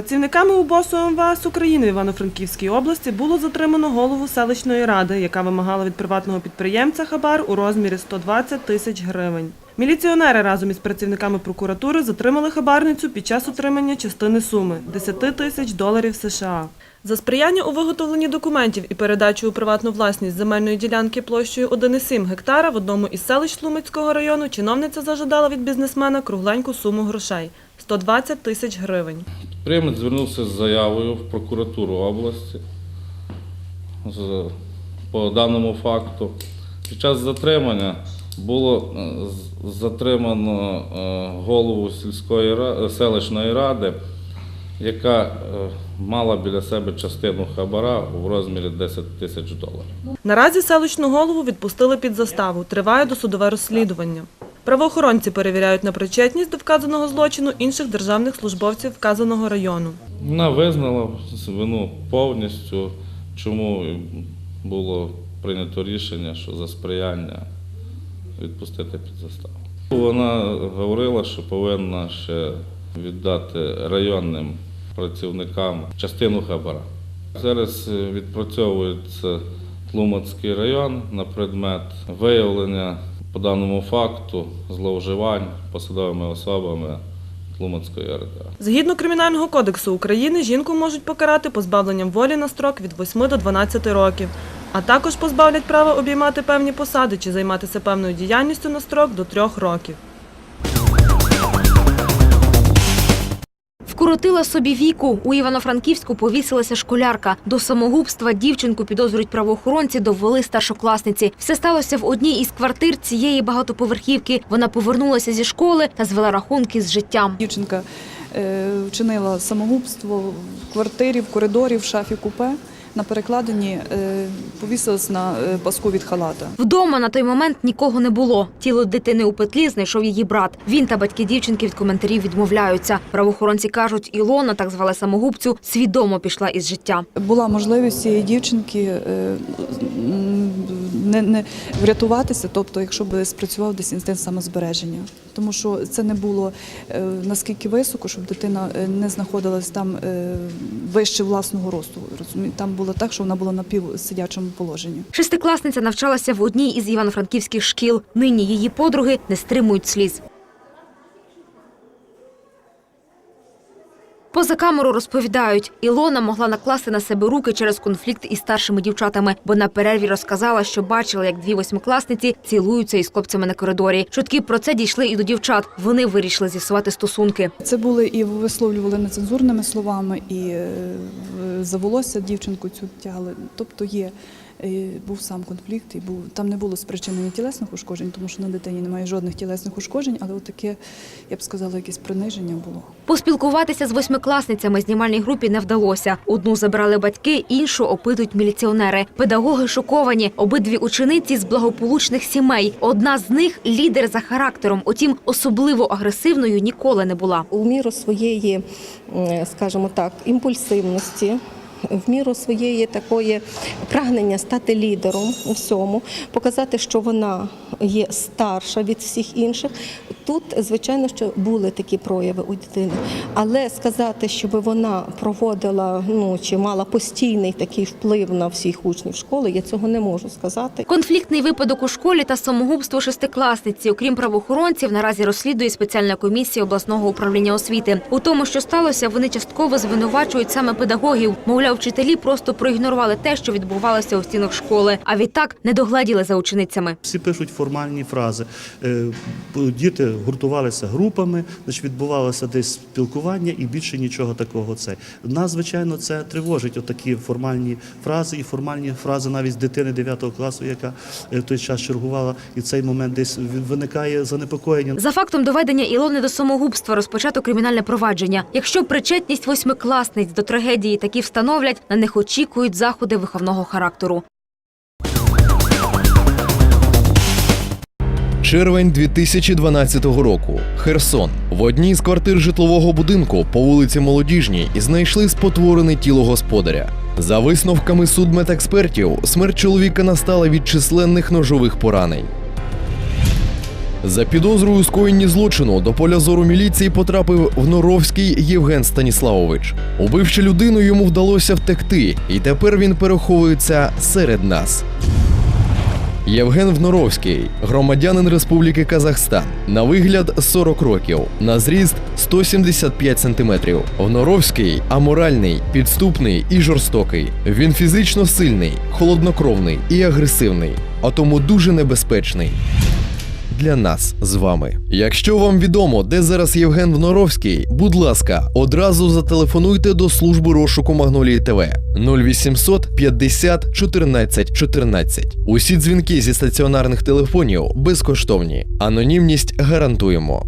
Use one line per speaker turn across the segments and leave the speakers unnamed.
Працівниками УБОСу МВС України в Івано-Франківській області було затримано голову селищної ради, яка вимагала від приватного підприємця хабар у розмірі 120 тисяч гривень. Міліціонери разом із працівниками прокуратури затримали хабарницю під час отримання частини суми 10 тисяч доларів США. За сприяння у виготовленні документів і передачу у приватну власність земельної ділянки площею 1,7 гектара в одному із селищ Тлумацького району чиновниця зажадала від бізнесмена кругленьку суму грошей 120 тисяч гривень.
Підприємець звернувся з заявою в прокуратуру області по даному факту. Під час затримання було е, затримано е, голову сільської е, селищної ради, яка мала біля себе частину хабара в розмірі 10 тисяч доларів.
Наразі селищну голову відпустили під заставу. Триває досудове розслідування. Правоохоронці перевіряють на причетність до вказаного злочину інших державних службовців вказаного району.
Вона визнала вину повністю, чому було прийнято рішення, що за сприяння відпустити під заставу. Вона говорила, що повинна ще віддати районним працівникам частину хабара. Зараз відпрацьовується Тлумацький район на предмет виявлення по даному факту зловживань посадовими особами Тлуманської РДА.
Згідно Кримінального кодексу України, жінку можуть покарати позбавленням волі на строк від 8 до 12 років, а також позбавлять права обіймати певні посади чи займатися певною діяльністю на строк до 3 років.
Вкоротила собі віку. У Івано-Франківську повісилася школярка. До самогубства дівчинку підозрюють правоохоронці, довели старшокласниці. Все сталося в одній із квартир цієї багатоповерхівки. Вона повернулася зі школи та звела рахунки з життям.
Дівчинка е, вчинила самогубство в квартирі, в коридорі, в шафі купе. На перекладині е, повісилась на е, паску від халата.
Вдома на той момент нікого не було. Тіло дитини у петлі знайшов її брат. Він та батьки дівчинки від коментарів відмовляються. Правоохоронці кажуть, Ілона, так звали самогубцю, свідомо пішла із життя.
Була можливість цієї дівчинки е, не, не врятуватися, тобто, якщо б спрацював десь інстинкт самозбереження. Тому що це не було е, наскільки високо, щоб дитина е, не знаходилась там е, вище власного росту. Розумію, Там було так, що вона була на півсидячому положенні.
Шестикласниця навчалася в одній із івано-франківських шкіл. Нині її подруги не стримують сліз. Поза камеру розповідають, Ілона могла накласти на себе руки через конфлікт із старшими дівчатами, бо на перерві розказала, що бачила, як дві восьмикласниці цілуються із хлопцями на коридорі. Чутки про це дійшли і до дівчат. Вони вирішили з'ясувати стосунки.
Це були і висловлювали нецензурними словами, і е, за волосся дівчинку цю тягли. Тобто є. Е, Був сам конфлікт, і був там не було спричинення тілесних ушкоджень, тому що на дитині немає жодних тілесних ушкоджень, але от таке, я б сказала, якесь приниження було.
Поспілкуватися з восьмикласницями знімальній групі не вдалося. Одну забрали батьки, іншу опитують міліціонери. Педагоги шоковані. Обидві учениці з благополучних сімей. Одна з них лідер за характером, утім, особливо агресивною ніколи не була.
у міру своєї, скажімо так, імпульсивності. В міру своєї такої прагнення стати лідером у всьому, показати, що вона є старша від всіх інших. Тут, звичайно, що були такі прояви у дитини, але сказати, щоб вона проводила ну чи мала постійний такий вплив на всіх учнів школи, я цього не можу сказати.
Конфліктний випадок у школі та самогубство шестикласниці. Окрім правоохоронців, наразі розслідує спеціальна комісія обласного управління освіти. У тому, що сталося, вони частково звинувачують саме педагогів. Мовляв, вчителі просто проігнорували те, що відбувалося у стінах школи, а відтак не догледіли за ученицями.
Всі пишуть формальні фрази. Е, Діти гуртувалися групами, значить відбувалося десь спілкування і більше нічого такого. Це нас, звичайно, це тривожить. Отакі формальні фрази і формальні фрази навіть з дитини 9 класу, яка е, в той час чергувала, і цей момент десь виникає занепокоєння.
За фактом доведення Ілони до самогубства розпочато кримінальне провадження. Якщо причетність восьмикласниць до трагедії такі встановлять, на них очікують заходи виховного характеру.
Червень 2012 року. Херсон. В одній з квартир житлового будинку по вулиці Молодіжній знайшли спотворене тіло господаря. За висновками судмедекспертів, смерть чоловіка настала від численних ножових поранень. За підозрою скоєнні злочину до поля зору міліції потрапив Вноровський Євген Станіславович. Убивши людину, йому вдалося втекти, і тепер він переховується серед нас. Євген Вноровський, громадянин Республіки Казахстан. На вигляд 40 років, на зріст 175 сантиметрів. Вноровський аморальний, підступний і жорстокий. Він фізично сильний, холоднокровний і агресивний, а тому дуже небезпечний. Для нас з вами. Якщо вам відомо, де зараз Євген Вноровський, будь ласка, одразу зателефонуйте до служби розшуку Магнолії ТВ 0800 50 14 14. Усі дзвінки зі стаціонарних телефонів безкоштовні. Анонімність гарантуємо.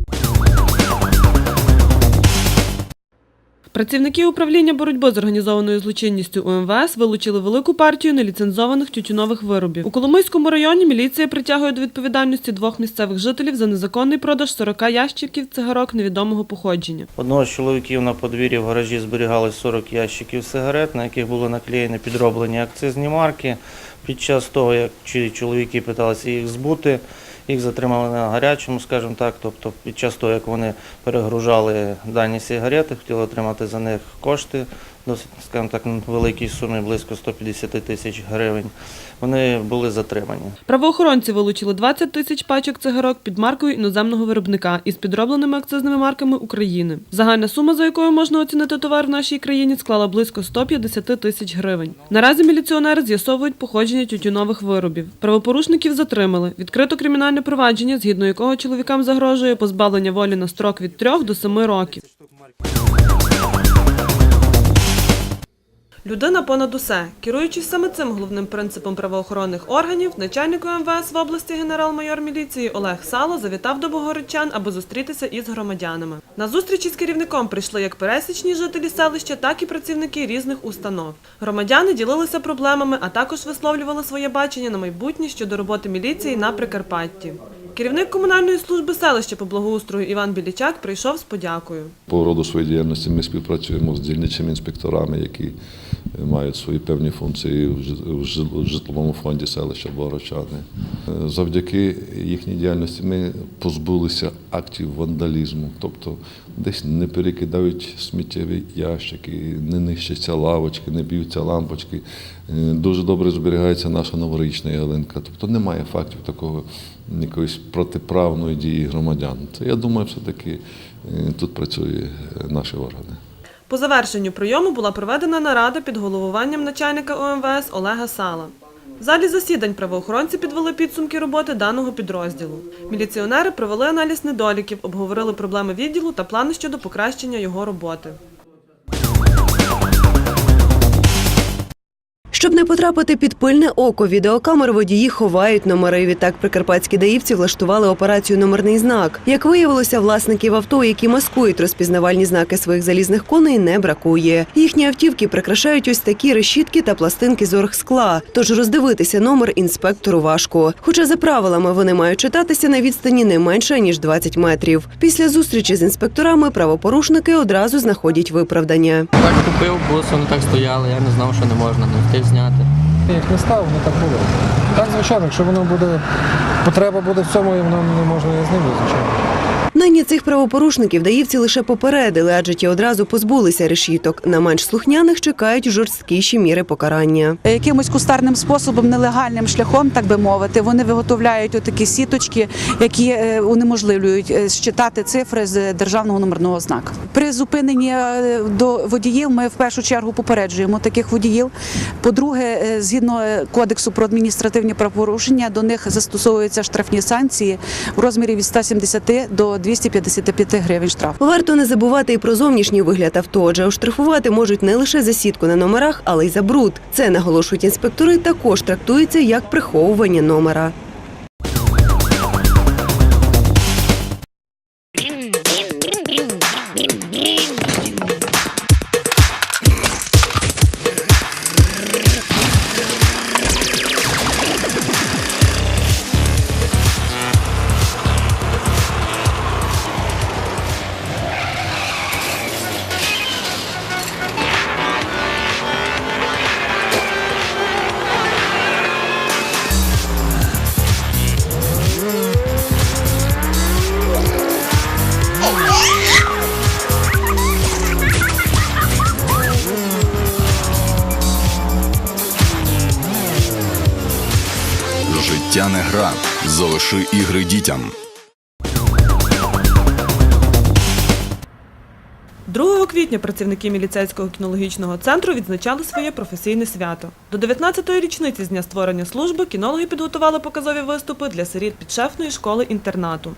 Працівники управління боротьби з організованою злочинністю УМВС вилучили велику партію неліцензованих тютюнових виробів. У Коломийському районі міліція притягує до відповідальності двох місцевих жителів за незаконний продаж 40 ящиків цигарок невідомого походження.
Одного з чоловіків на подвір'ї в гаражі зберігалось 40 ящиків сигарет, на яких були наклеєні підроблені акцизні марки. Під час того, як чоловіки питалися їх збути, їх затримали на гарячому, скажімо так. Тобто під час того, як вони перегружали дані сигарети, хотіли отримати за них кошти, досить, скажімо так, великі суми, близько 150 тисяч гривень. Вони були затримані.
Правоохоронці вилучили 20 тисяч пачок цигарок під маркою іноземного виробника із підробленими акцизними марками України. Загальна сума, за якою можна оцінити товар в нашій країні, склала близько 150 тисяч гривень. Наразі міліціонери з'ясовують походження тютюнових виробів. Правопорушників затримали. Відкрито кримінальне провадження, згідно якого чоловікам загрожує позбавлення волі на строк від 3 до 7 років. Людина понад усе. Керуючись саме цим головним принципом правоохоронних органів, начальник МВС в області генерал-майор міліції Олег Сало завітав до богородчан, аби зустрітися із громадянами. На зустрічі з керівником прийшли як пересічні жителі селища, так і працівники різних установ. Громадяни ділилися проблемами, а також висловлювали своє бачення на майбутнє щодо роботи міліції на Прикарпатті. Керівник комунальної служби селища по благоустрою Іван Білічак прийшов з подякою.
По роду своєї діяльності ми співпрацюємо з дільничими інспекторами, які мають свої певні функції в жит- в жит- в житловому фонді селища Богородчани. Е, Завдяки їхній діяльності ми позбулися актів вандалізму, тобто десь не перекидають сміттєві ящики, не нищаться лавочки, не б'ються лампочки. Е, Дуже добре зберігається наша новорічна ялинка. Тобто немає фактів такого якоїсь протиправної дії громадян. Це я думаю, все-таки е, тут працює наші органи.
По завершенню прийому була проведена нарада під головуванням начальника ОМВС Олега Сала. В залі засідань правоохоронці підвели підсумки роботи даного підрозділу. Міліціонери провели аналіз недоліків, обговорили проблеми відділу та плани щодо покращення його роботи.
Щоб не потрапити під пильне око відеокамер, водії ховають номери. Відтак прикарпатські даївці влаштували операцію Номерний знак. Як виявилося, власників авто, які маскують розпізнавальні знаки своїх залізних коней, не бракує. Їхні автівки прикрашають ось такі решітки та пластинки з оргскла. Тож роздивитися номер інспектору важко. Хоча за правилами вони мають читатися на відстані не менше ніж 20 метрів. Після зустрічі з інспекторами правопорушники одразу знаходять виправдання.
Так купив, бус, вони так стояли, я не знав, що не можна, не встиг зняти.
Як не став, не так було. Так, звичайно, якщо воно буде, потреба буде в цьому, і воно не можна я зніму, звичайно.
Нині цих правопорушників даївці лише попередили, адже ті одразу позбулися решіток. На менш слухняних чекають жорсткіші міри покарання.
якимось кустарним способом, нелегальним шляхом, так би мовити, вони виготовляють отакі сіточки, які е, унеможливлюють е, щитати цифри з державного номерного знака. При зупиненні е, до водіїв ми в першу чергу попереджуємо таких водіїв. По-друге, е, згідно е, кодексу про адміністративні правопорушення, до них застосовуються штрафні санкції в розмірі від 170 до 255 гривень штраф.
Варто не забувати і про зовнішній вигляд авто, адже оштрафувати можуть не лише за сітку на номерах, але й за бруд. Це наголошують інспектори. Також трактується як приховування номера.
Життя не гра. Залиши ігри дітям.
2 квітня працівники міліцейського кінологічного центру відзначали своє професійне свято. До 19-ї річниці з дня створення служби кінологи підготували показові виступи для сиріт підшефної школи інтернату.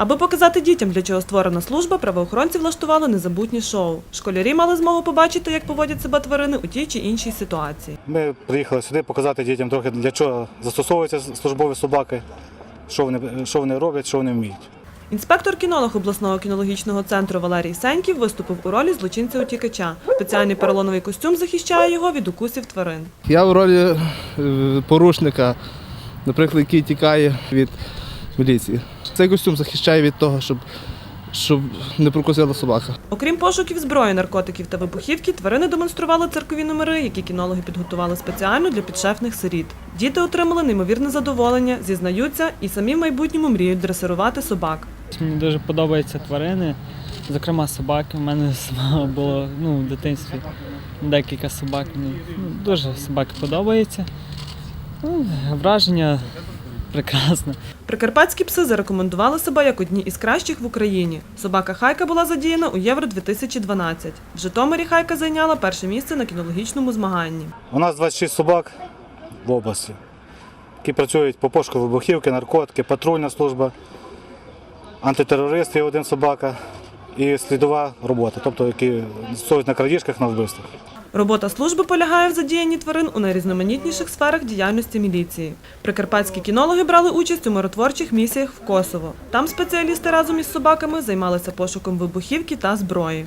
Аби показати дітям, для чого створена служба, правоохоронці влаштували незабутнє шоу. Школярі мали змогу побачити, як поводять себе тварини у тій чи іншій ситуації.
Ми приїхали сюди показати дітям трохи для чого застосовуються службові собаки, що вони, що вони роблять, що вони вміють.
Інспектор-кінолог обласного кінологічного центру Валерій Сеньків виступив у ролі злочинця-утікача. Спеціальний поролоновий костюм захищає його від укусів тварин.
Я в ролі е, порушника, наприклад, який тікає від міліції. Цей костюм захищає від того, щоб, щоб не прокусила собака.
Окрім пошуків зброї, наркотиків та вибухівки, тварини демонстрували циркові номери, які кінологи підготували спеціально для підшефних сиріт. Діти отримали неймовірне задоволення, зізнаються і самі в майбутньому мріють дресирувати собак.
Мені дуже подобаються тварини, зокрема собаки. У мене сама було ну, в дитинстві декілька собак. Мені ну, дуже собаки подобаються. Ну, враження прекрасне.
Прикарпатські пси зарекомендували себе як одні із кращих в Україні. Собака Хайка була задіяна у Євро 2012. В Житомирі Хайка зайняла перше місце на кінологічному змаганні.
У нас 26 собак в області, які працюють по пошуку вибухівки, наркотики, патрульна служба, антитерористи, один собака і слідова робота, тобто які стоять на крадіжках на вбивствах.
Робота служби полягає в задіянні тварин у найрізноманітніших сферах діяльності міліції. Прикарпатські кінологи брали участь у миротворчих місіях в Косово. Там спеціалісти разом із собаками займалися пошуком вибухівки та зброї.